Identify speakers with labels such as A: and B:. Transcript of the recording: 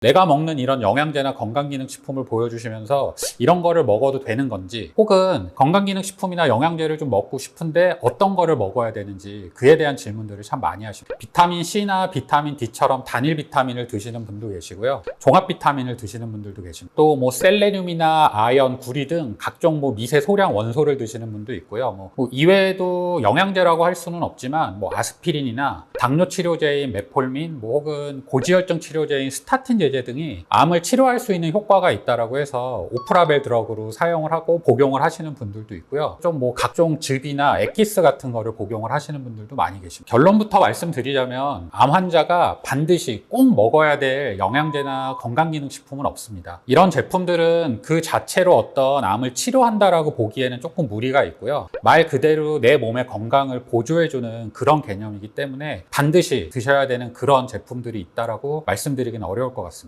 A: 내가 먹는 이런 영양제나 건강기능식품을 보여주시면서 이런 거를 먹어도 되는 건지 혹은 건강기능식품이나 영양제를 좀 먹고 싶은데 어떤 거를 먹어야 되는지 그에 대한 질문들을 참 많이 하십니다. 비타민 C나 비타민 D처럼 단일 비타민을 드시는 분도 계시고요. 종합 비타민을 드시는 분들도 계십니다. 또 뭐 셀레늄이나 아연, 구리 등 각종 뭐 미세 소량 원소를 드시는 분도 있고요. 뭐, 뭐 이외에도 영양제라고 할 수는 없지만 뭐 아스피린이나 당뇨 치료제인 메폴민, 뭐 혹은 고지혈증 치료제인 스타틴 제제 등이 암을 치료할 수 있는 효과가 있다라고 해서 오프라벨 드럭으로 사용을 하고 복용을 하시는 분들도 있고요. 좀 뭐 각종 즙이나 엑기스 같은 거를 복용을 하시는 분들도 많이 계십니다. 결론부터 말씀드리자면 암 환자가 반드시 꼭 먹어야 될 영양제나 건강기능식품은 없습니다. 이런 제품들은 그 자체로 어떤 암을 치료한다라고 보기에는 조금 무리가 있고요. 말 그대로 내 몸의 건강을 보조해주는 그런 개념이기 때문에 반드시 드셔야 되는 그런 제품들이 있다라고 말씀드리기는 어려울 것 같습니다.